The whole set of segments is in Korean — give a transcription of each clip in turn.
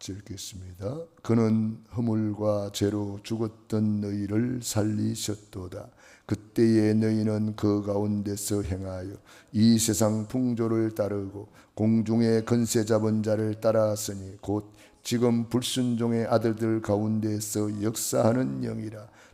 같이 읽겠습니다. 그는 허물과 죄로 죽었던 너희를 살리셨도다. 그때에 너희는 그 가운데서 행하여 이 세상 풍조를 따르고 공중의 건세 잡은 자를 따라하으니 곧 지금 불순종의 아들들 가운데서 역사하는 영이라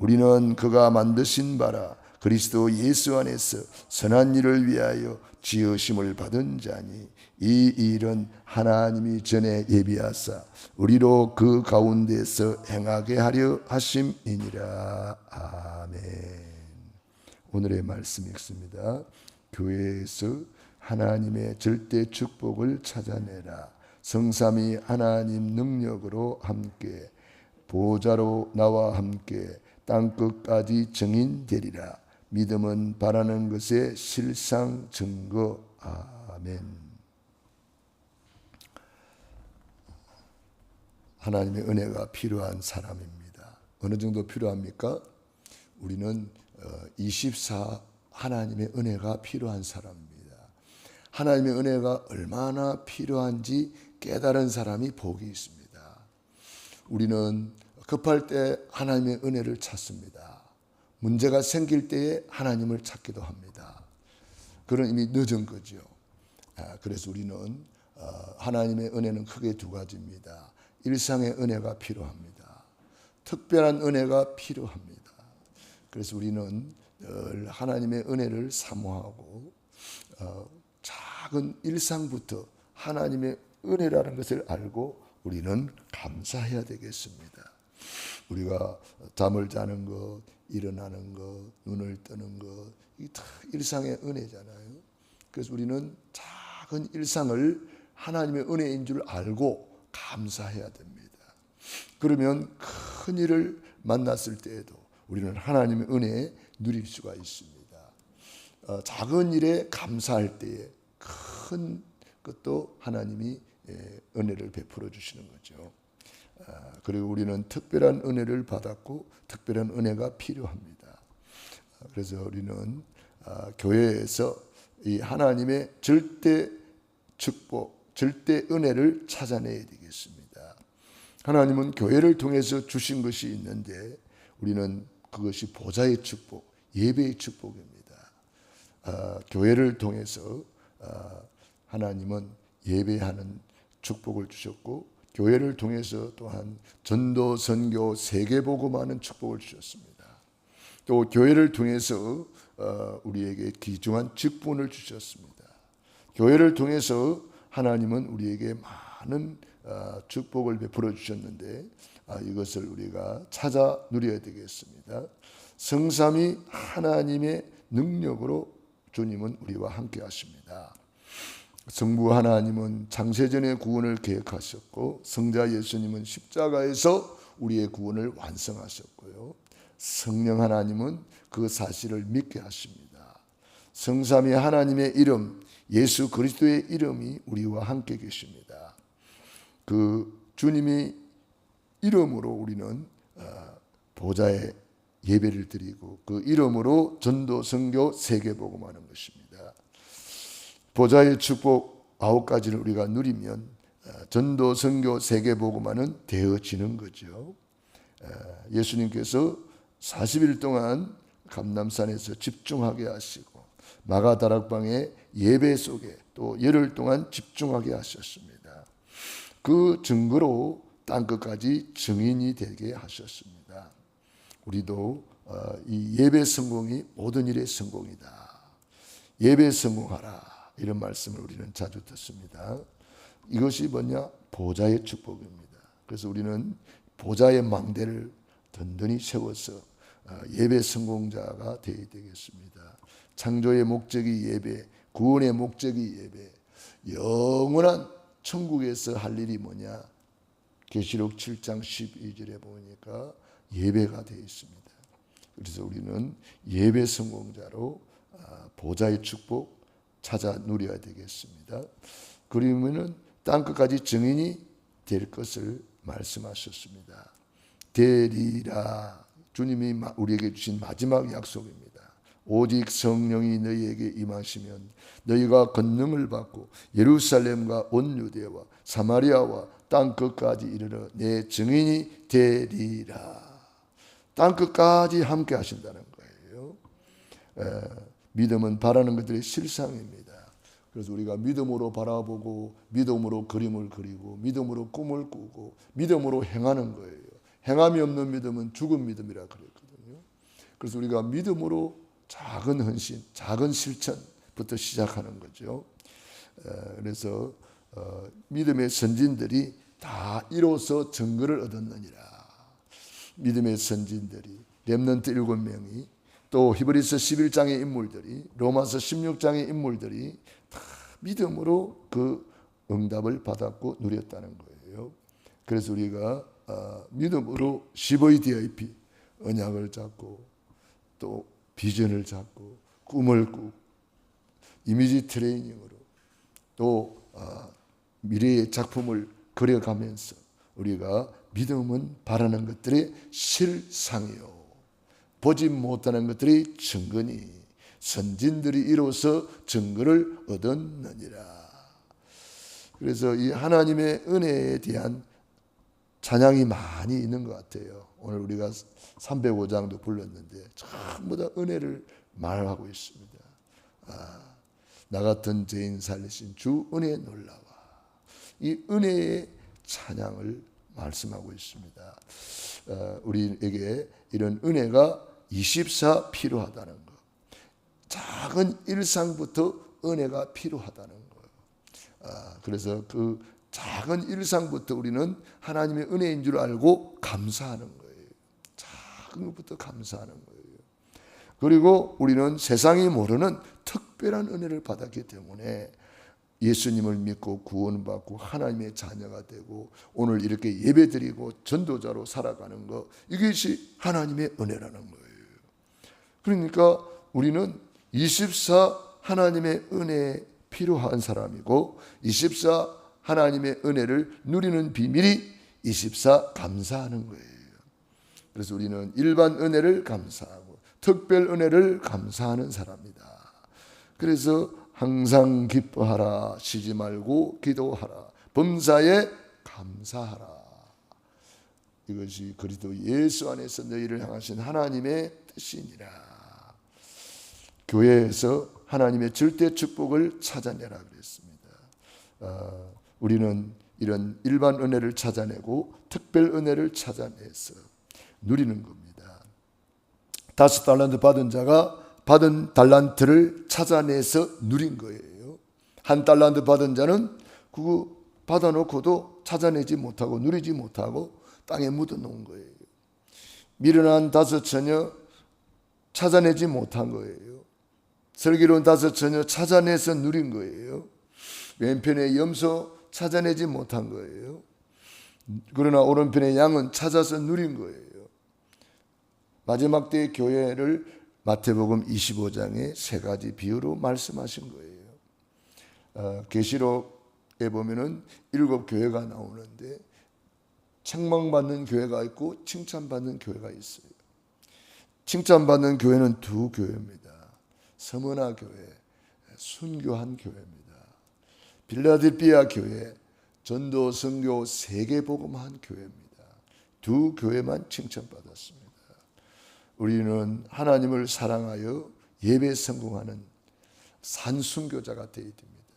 우리는 그가 만드신 바라 그리스도 예수 안에서 선한 일을 위하여 지으심을 받은 자니 이 일은 하나님이 전에 예비하사 우리로 그 가운데서 행하게 하려 하심이니라 아멘. 오늘의 말씀 읽습니다. 교회에서 하나님의 절대 축복을 찾아내라. 성삼이 하나님 능력으로 함께 보좌로 나와 함께 땅 끝까지 증인되리라. 믿음은 바라는 것의 실상 증거. 아멘. 하나님의 은혜가 필요한 사람입니다. 어느 정도 필요합니까? 우리는 24 어, 하나님의 은혜가 필요한 사람입니다. 하나님의 은혜가 얼마나 필요한지 깨달은 사람이 복이 있습니다. 우리는 급할 때 하나님의 은혜를 찾습니다. 문제가 생길 때에 하나님을 찾기도 합니다. 그런 이미 늦은 거죠. 아, 그래서 우리는 어, 하나님의 은혜는 크게 두 가지입니다. 일상의 은혜가 필요합니다. 특별한 은혜가 필요합니다. 그래서 우리는 늘 하나님의 은혜를 사모하고 어, 작은 일상부터 하나님의 은혜라는 것을 알고 우리는 감사해야 되겠습니다. 우리가 잠을 자는 것, 일어나는 것, 눈을 뜨는 것, 이다 일상의 은혜잖아요. 그래서 우리는 작은 일상을 하나님의 은혜인 줄 알고 감사해야 됩니다. 그러면 큰 일을 만났을 때에도 우리는 하나님의 은혜에 누릴 수가 있습니다. 어, 작은 일에 감사할 때에 큰 것도 하나님이 예, 은혜를 베풀어 주시는 거죠. 아, 그리고 우리는 특별한 은혜를 받았고 특별한 은혜가 필요합니다. 아, 그래서 우리는 아, 교회에서 이 하나님의 절대 축복, 절대 은혜를 찾아내야 되겠습니다. 하나님은 교회를 통해서 주신 것이 있는데 우리는 그것이 보좌의 축복, 예배의 축복입니다. 교회를 통해서 하나님은 예배하는 축복을 주셨고 교회를 통해서 또한 전도 선교 세계 복음하는 축복을 주셨습니다. 또 교회를 통해서 어, 우리에게 귀중한 직분을 주셨습니다. 교회를 통해서 하나님은 우리에게 많은 어, 축복을 베풀어 주셨는데 아, 이것을 우리가 찾아 누려야 되겠습니다. 성삼이 하나님의 능력으로 주님은 우리와 함께 하십니다. 성부 하나님은 장세전의 구원을 계획하셨고 성자 예수님은 십자가에서 우리의 구원을 완성하셨고요. 성령 하나님은 그 사실을 믿게 하십니다. 성삼위 하나님의 이름 예수 그리스도의 이름이 우리와 함께 계십니다. 그 주님이 이름으로 우리는 어, 보좌에 예배를 드리고 그 이름으로 전도 선교 세계 복음하는 것입니다. 보좌의 축복 아홉 가지를 우리가 누리면 어, 전도 선교 세계 복음화는 되어지는 거죠. 어, 예수님께서 40일 동안 감남산에서 집중하게 하시고 마가 다락방의 예배 속에 또 열흘 동안 집중하게 하셨습니다. 그 증거로 땅 끝까지 증인이 되게 하셨습니다. 우리도 어, 이 예배 성공이 모든 일의 성공이다. 예배 성공하라 이런 말씀을 우리는 자주 듣습니다. 이것이 뭐냐 보좌의 축복입니다. 그래서 우리는 보좌의 망대를 든든히 세워서 어, 예배 성공자가 되어야 되겠습니다. 창조의 목적이 예배, 구원의 목적이 예배, 영원한 천국에서 할 일이 뭐냐? 계시록 7장 12절에 보니까 예배가 되어 있습니다. 그래서 우리는 예배 성공자로 아, 보좌의 축복 찾아 누려야 되겠습니다. 그러면은 땅 끝까지 증인이 될 것을 말씀하셨습니다. 되리라 주님이 우리에게 주신 마지막 약속입니다. 오직 성령이 너희에게 임하시면 너희가 권능을 받고 예루살렘과 온 유대와 사마리아와 땅 끝까지 이르러 내 증인이 되리라. 땅 끝까지 함께 하신다는 거예요. 에, 믿음은 바라는 것들의 실상입니다. 그래서 우리가 믿음으로 바라보고 믿음으로 그림을 그리고 믿음으로 꿈을 꾸고 믿음으로 행하는 거예요. 행함이 없는 믿음은 죽은 믿음이라 그랬거든요. 그래서 우리가 믿음으로 작은 헌신, 작은 실천부터 시작하는 거죠. 그래서 어, 믿음의 선진들이 다 이로써 증거를 얻었느니라. 믿음의 선진들이 렘넌트 일곱 명이 또 히브리서 11장의 인물들이 로마서 16장의 인물들이 다 믿음으로 그 응답을 받았고 누렸다는 거예요. 그래서 우리가 어, 믿음으로 CVDIP 언약을 잡고 또 비전을 잡고 꿈을 꾸고 이미지 트레이닝으로 또 어, 미래의 작품을 그려가면서 우리가 믿음은 바라는 것들의 실상이요 보지 못하는 것들이 증거니 선진들이 이로써 증거를 얻었느니라. 그래서 이 하나님의 은혜에 대한 찬양이 많이 있는 것 같아요. 오늘 우리가 305장도 불렀는데 전부 다 은혜를 말하고 있습니다. 아, 나 같은 죄인 살리신 주 은혜 놀라와. 이 은혜의 찬양을 말씀하고 있습니다. 어, 우리에게 이런 은혜가 24 필요하다는 것. 작은 일상부터 은혜가 필요하다는 거예요. 아, 그래서 그 작은 일상부터 우리는 하나님의 은혜인 줄 알고 감사하는 거예요. 작은 것부터 감사하는 거예요. 그리고 우리는 세상이 모르는 특별한 은혜를 받았기 때문에 예수님을 믿고 구원받고 하나님의 자녀가 되고 오늘 이렇게 예배드리고 전도자로 살아가는 것 이것이 하나님의 은혜라는 거예요. 그러니까 우리는 24 하나님의 은혜에 필요한 사람이고 24 하나님의 은혜를 누리는 비밀이 24 감사하는 거예요. 그래서 우리는 일반 은혜를 감사하고 특별 은혜를 감사하는 사람이다. 그래서 항상 기뻐하라 쉬지 말고 기도하라 범사에 감사하라 이것이 그리스도 예수 안에서 너희를 향하신 하나님의 뜻이니라 교회에서 하나님의 절대 축복을 찾아내라 그랬습니다 어, 우리는 이런 일반 은혜를 찾아내고 특별 은혜를 찾아내서 누리는 겁니다 다섯 달란트 받은 자가 받은 달란트를 찾아내서 누린 거예요. 한 달란트 받은 자는 그거 받아놓고도 찾아내지 못하고 누리지 못하고 땅에 묻어놓은 거예요. 미련한 다섯 처녀 찾아내지 못한 거예요. 슬기로운 다섯 처녀 찾아내서 누린 거예요. 왼편의 염소 찾아내지 못한 거예요. 그러나 오른편의 양은 찾아서 누린 거예요. 마지막 때 교회를 마태복음 25장에 세 가지 비유로 말씀하신 거예요. 어, 계시록에 보면은 일곱 교회가 나오는데 책망받는 교회가 있고 칭찬받는 교회가 있어요. 칭찬받는 교회는 두 교회입니다. 서머나 교회, 순교한 교회입니다. 빌라델피아 교회, 전도 선교 세계 복음한 교회입니다. 두 교회만 칭찬받았습니다. 우리는 하나님을 사랑하여 예배 성공하는 산순교자가 되어야 됩니다.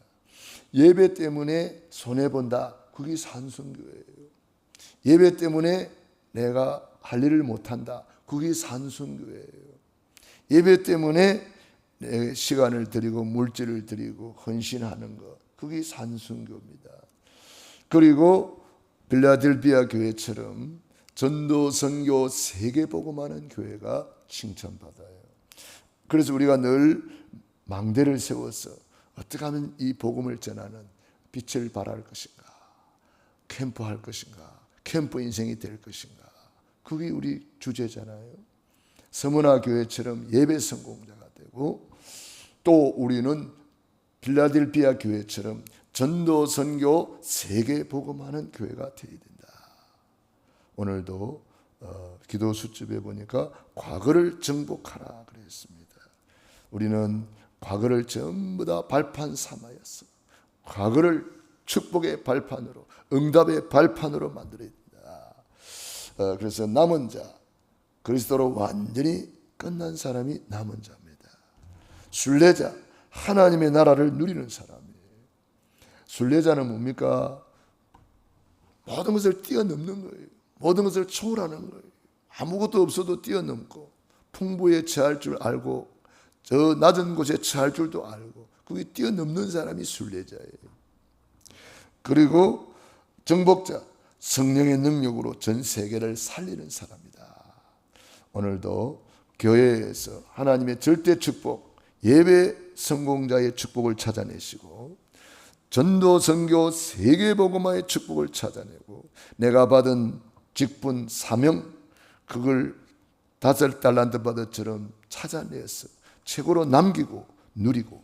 예배 때문에 손해 본다. 그게 산순교예요. 예배 때문에 내가 할 일을 못 한다. 그게 산순교회예요. 예배 때문에 내 시간을 드리고 물질을 드리고 헌신하는 것. 그게 산순교입니다. 그리고 빌라델비아 교회처럼 전도 선교 세계 복음하는 교회가 칭찬받아요. 그래서 우리가 늘 망대를 세워서 어떻게 하면 이 복음을 전하는 빛을 발할 것인가? 캠프 할 것인가? 캠프 인생이 될 것인가? 그게 우리 주제잖아요. 서문화 교회처럼 예배 성공자가 되고 또 우리는 빌라델비아 교회처럼 전도 선교 세계 복음하는 교회가 되어야 된다. 오늘도 어, 기도 수첩에 보니까 과거를 정복하라 그랬습니다. 우리는 과거를 전부 다 발판 삼아였어. 과거를 축복의 발판으로, 응답의 발판으로 만들어야 된다. 어, 그래서 남은 자, 그리스도로 완전히 끝난 사람이 남은 자입니다. 순례자, 하나님의 나라를 누리는 사람이에요. 순례자는 뭡니까? 모든 것을 뛰어넘는 거예요. 모든 것을 초월하는 거예요. 아무것도 없어도 뛰어넘고 풍부에 처할 줄 알고 저 낮은 곳에 처할 줄도 알고 그게 뛰어넘는 사람이 순례자예요. 그리고 정복자 성령의 능력으로 전 세계를 살리는 사람이다. 오늘도 교회에서 하나님의 절대 축복, 예배 성공자의 축복을 찾아내시고 전도 선교 세계 복음화의 축복을 찾아내고 내가 받은 직분 사명 그걸 다섯 달란트 받은처럼 찾아내서 최고로 남기고 누리고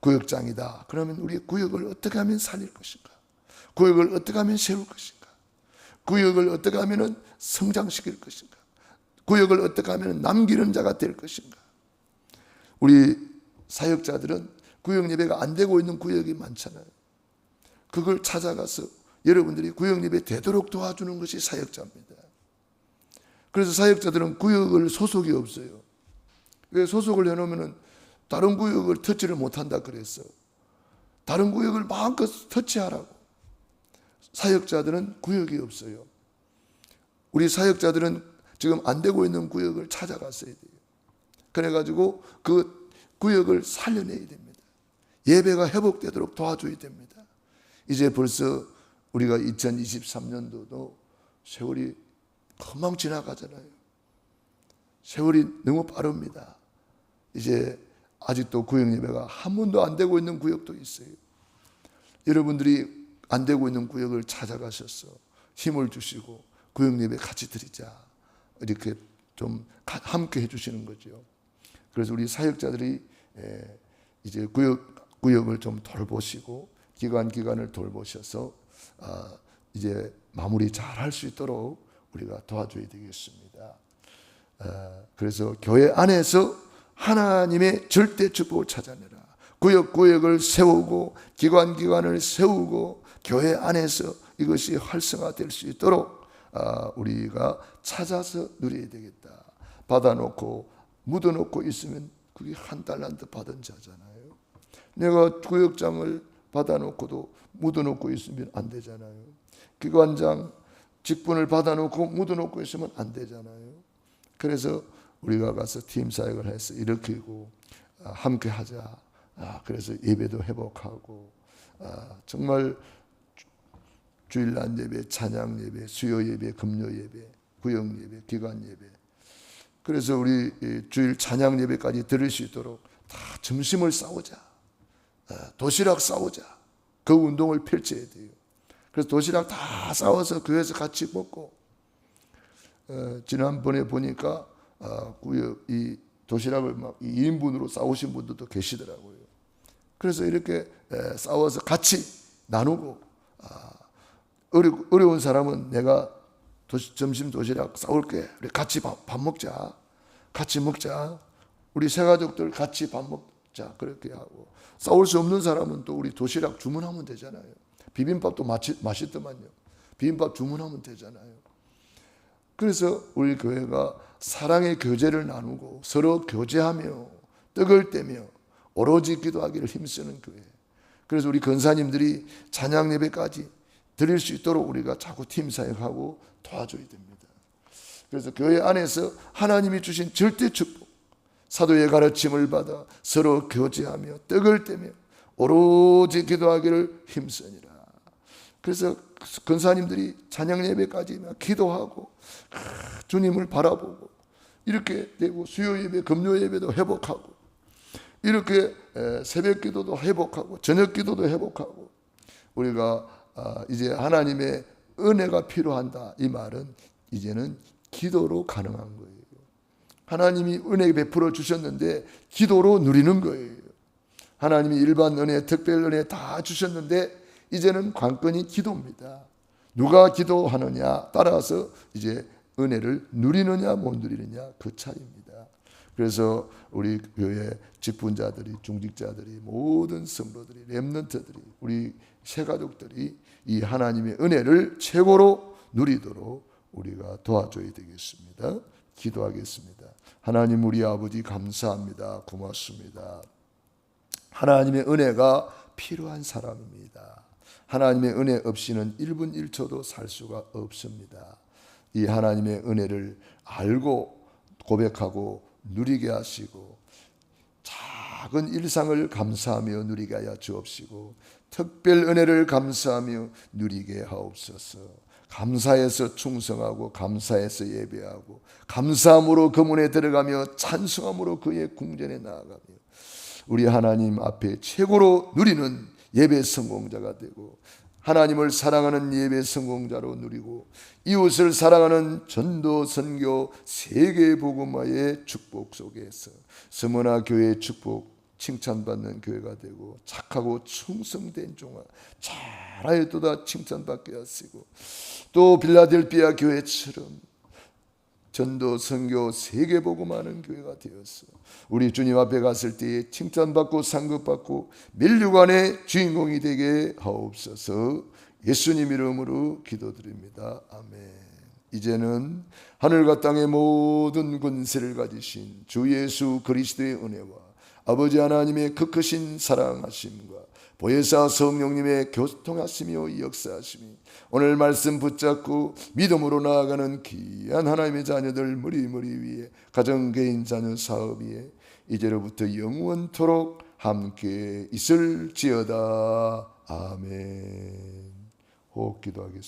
구역장이다. 그러면 우리 구역을 어떻게 하면 살릴 것인가? 구역을 어떻게 하면 세울 것인가? 구역을 어떻게 하면 성장시킬 것인가? 구역을 어떻게 하면 남기는 자가 될 것인가? 우리 사역자들은 구역 예배가 안 되고 있는 구역이 많잖아요. 그걸 찾아가서 여러분들이 구역 예배 되도록 도와주는 것이 사역자입니다. 그래서 사역자들은 구역을 소속이 없어요. 왜 소속을 해놓으면 다른 구역을 터치를 못한다 그랬어. 다른 구역을 마음껏 터치하라고. 사역자들은 구역이 없어요. 우리 사역자들은 지금 안 되고 있는 구역을 찾아갔어야 돼요. 그래가지고 그 구역을 살려내야 됩니다. 예배가 회복되도록 도와줘야 됩니다. 이제 벌써 우리가 2023년도도 세월이 금방 지나가잖아요. 세월이 너무 빠릅니다. 이제 아직도 구역 예배가 한 번도 안 되고 있는 구역도 있어요. 여러분들이 안 되고 있는 구역을 찾아가셔서 힘을 주시고 구역 예배 같이 드리자. 이렇게 좀 함께 해주시는 거죠. 그래서 우리 사역자들이 이제 구역, 구역을 좀 돌보시고 기관, 기관을 돌보셔서 아, 이제 마무리 잘 할 수 있도록 우리가 도와줘야 되겠습니다. 아, 그래서 교회 안에서 하나님의 절대 축복을 찾아내라. 구역 구역을 세우고 기관 기관을 세우고 교회 안에서 이것이 활성화될 수 있도록 아, 우리가 찾아서 누려야 되겠다. 받아놓고 묻어놓고 있으면 그게 한 달란트 받은 자잖아요. 내가 구역장을 받아놓고도 묻어놓고 있으면 안 되잖아요. 기관장 직분을 받아놓고 묻어놓고 있으면 안 되잖아요. 그래서 우리가 가서 팀 사역을 해서 일으키고 아, 함께 하자. 아, 그래서 예배도 회복하고 아, 정말 주일날 예배, 찬양 예배, 수요 예배, 금요 예배, 구역 예배, 기관 예배. 그래서 우리 주일 찬양 예배까지 들을 수 있도록 다 점심을 싸우자. 도시락 싸우자. 그 운동을 펼쳐야 돼요. 그래서 도시락 다 싸워서 교회에서 같이 먹고 어, 지난번에 보니까 어, 구역 이 도시락을 막 2인분으로 싸우신 분들도 계시더라고요. 그래서 이렇게 에, 싸워서 같이 나누고 아, 어려, 어려운 사람은 내가 도시, 점심 도시락 싸울게. 우리 같이 밥, 밥 먹자. 같이 먹자. 우리 세 가족들 같이 밥 먹자. 그렇게 하고 싸울 수 없는 사람은 또 우리 도시락 주문하면 되잖아요. 비빔밥도 맛있, 맛있더만요. 비빔밥 주문하면 되잖아요. 그래서 우리 교회가 사랑의 교제를 나누고 서로 교제하며 떡을 떼며 오로지 기도하기를 힘쓰는 교회. 그래서 우리 권사님들이 찬양 예배까지 드릴 수 있도록 우리가 자꾸 팀 사역하고 도와줘야 됩니다. 그래서 교회 안에서 하나님이 주신 절대 축복, 사도의 가르침을 받아 서로 교제하며 떡을 떼며 오로지 기도하기를 힘쓰니라. 그래서 근사님들이 찬양 예배까지 막 기도하고 주님을 바라보고 이렇게 되고 수요 예배, 금요 예배도 회복하고 이렇게 새벽 기도도 회복하고 저녁 기도도 회복하고 우리가 아, 이제 하나님의 은혜가 필요한다 이 말은 이제는 기도로 가능한 거예요. 하나님이 은혜 베풀어 주셨는데 기도로 누리는 거예요. 하나님이 일반 은혜, 특별 은혜 다 주셨는데 이제는 관건이 기도입니다. 누가 기도하느냐 따라서 이제 은혜를 누리느냐 못 누리느냐 그 차이입니다. 그래서 우리 교회 직분자들이 중직자들이 모든 성도들이 렘넌트들이 우리 새 가족들이 이 하나님의 은혜를 최고로 누리도록 우리가 도와줘야 되겠습니다. 기도하겠습니다. 하나님 우리 아버지 감사합니다. 고맙습니다. 하나님의 은혜가 필요한 사람입니다. 하나님의 은혜 없이는 1분 1초도 살 수가 없습니다. 이 하나님의 은혜를 알고 고백하고 누리게 하시고 작은 일상을 감사하며 누리게 하여 주옵시고 특별 은혜를 감사하며 누리게 하옵소서. 감사해서 충성하고 감사해서 예배하고 감사함으로 그 문에 들어가며 찬송함으로 그의 궁전에 나아가며 우리 하나님 앞에 최고로 누리는 예배 성공자가 되고 하나님을 사랑하는 예배 성공자로 누리고 이웃을 사랑하는 전도 선교 세계 복음화의 축복 속에서 서머나 교회의 축복 칭찬받는 교회가 되고 착하고 충성된 종아 잘하였도다 칭찬받게 하시고 또 빌라델비아 교회처럼 전도 선교 세계 복음하는 교회가 되었어. 우리 주님 앞에 갔을 때 칭찬받고 상급받고 밀류관의 주인공이 되게 하옵소서. 예수님 이름으로 기도드립니다. 아멘. 이제는 하늘과 땅의 모든 권세를 가지신 주 예수 그리스도의 은혜와 아버지 하나님의 그 크신 사랑하심과 보혜사 성령님의 교통하심이요 역사하심이 오늘 말씀 붙잡고 믿음으로 나아가는 귀한 하나님의 자녀들 무리무리 위에 가정 개인 자녀 사업 위에 이제로부터 영원토록 함께 있을지어다 아멘. 호흡 기도하겠습니다.